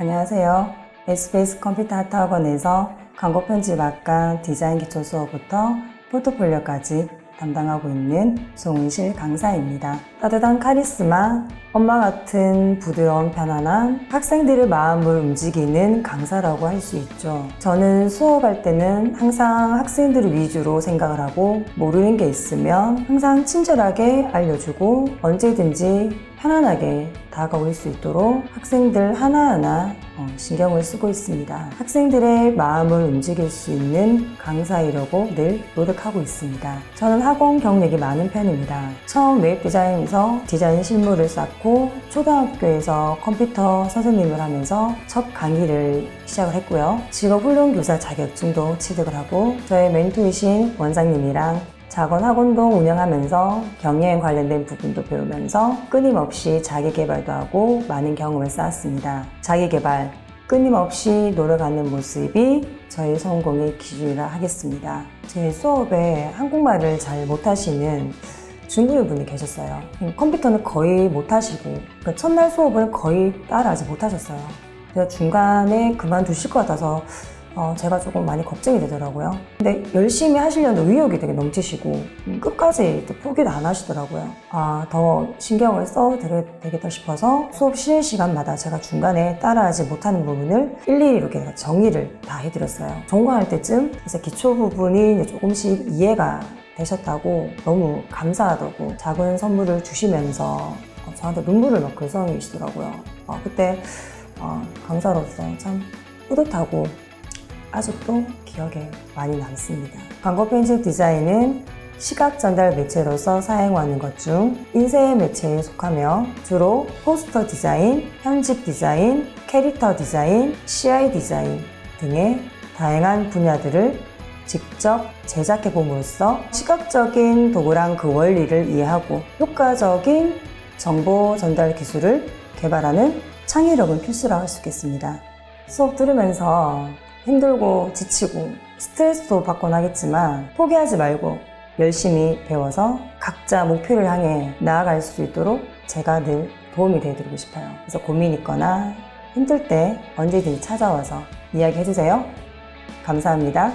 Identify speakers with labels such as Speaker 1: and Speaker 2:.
Speaker 1: 안녕하세요. SBS 컴퓨터 하트학원에서 광고 편집학과 디자인 기초 수업부터 포트폴리오까지 담당하고 있는 송은실 강사입니다. 따뜻한 카리스마, 엄마 같은 부드러운 편안함, 학생들의 마음을 움직이는 강사라고 할 수 있죠. 저는 수업할 때는 항상 학생들을 위주로 생각을 하고 모르는 게 있으면 항상 친절하게 알려주고 언제든지 편안하게 다가올 수 있도록 학생들 하나하나 어, 신경을 쓰고 있습니다. 학생들의 마음을 움직일 수 있는 강사이려고 늘 노력하고 있습니다. 저는 학원 경력이 많은 편입니다. 처음 웹 디자인에서 디자인 실무를 쌓고 초등학교에서 컴퓨터 선생님을 하면서 첫 강의를 시작을 했고요. 직업 훈련 교사 자격증도 취득을 하고 저의 멘토이신 원장님이랑 작은 학원도 운영하면서 경영 관련된 부분도 배우면서 끊임없이 자기 개발도 하고 많은 경험을 쌓았습니다. 자기 개발, 끊임없이 노력하는 모습이 저의 성공의 기준이라 하겠습니다. 제 수업에 한국말을 잘 못하시는 중국인 분이 계셨어요. 컴퓨터는 거의 못하시고 그러니까 첫날 수업을 거의 따라하지 못하셨어요. 그래서 중간에 그만두실 것 같아서 어, 제가 조금 많이 걱정이 되더라고요. 근데 열심히 하시려는 의욕이 되게 넘치시고 음, 끝까지 또 포기를 안 하시더라고요. 아, 더 신경을 써도 되겠다 싶어서 수업 쉬는 시간마다 제가 중간에 따라하지 못하는 부분을 일일이 이렇게 정리를 다 해드렸어요. 종강할 때쯤 그래서 기초 부분이 조금씩 이해가 되셨다고 너무 감사하다고 작은 선물을 주시면서 어, 저한테 눈물을 막 글썽이시더라고요. 어, 그때 어, 강사로서 참 뿌듯하고 아직도 기억에 많이 남습니다. 광고 편집 디자인은 시각 전달 매체로서 사용하는 것 중 인쇄 매체에 속하며 주로 포스터 디자인, 편집 디자인, 캐릭터 디자인, CI 디자인 등의 다양한 분야들을 직접 제작해 봄으로써 시각적인 도구랑 그 원리를 이해하고 효과적인 정보 전달 기술을 개발하는 창의력은 필수라고 할 수 있겠습니다. 수업 들으면서 힘들고 지치고 스트레스도 받곤 하겠지만 포기하지 말고 열심히 배워서 각자 목표를 향해 나아갈 수 있도록 제가 늘 도움이 되어드리고 싶어요. 그래서 고민 있거나 힘들 때 언제든지 찾아와서 이야기해 주세요. 감사합니다.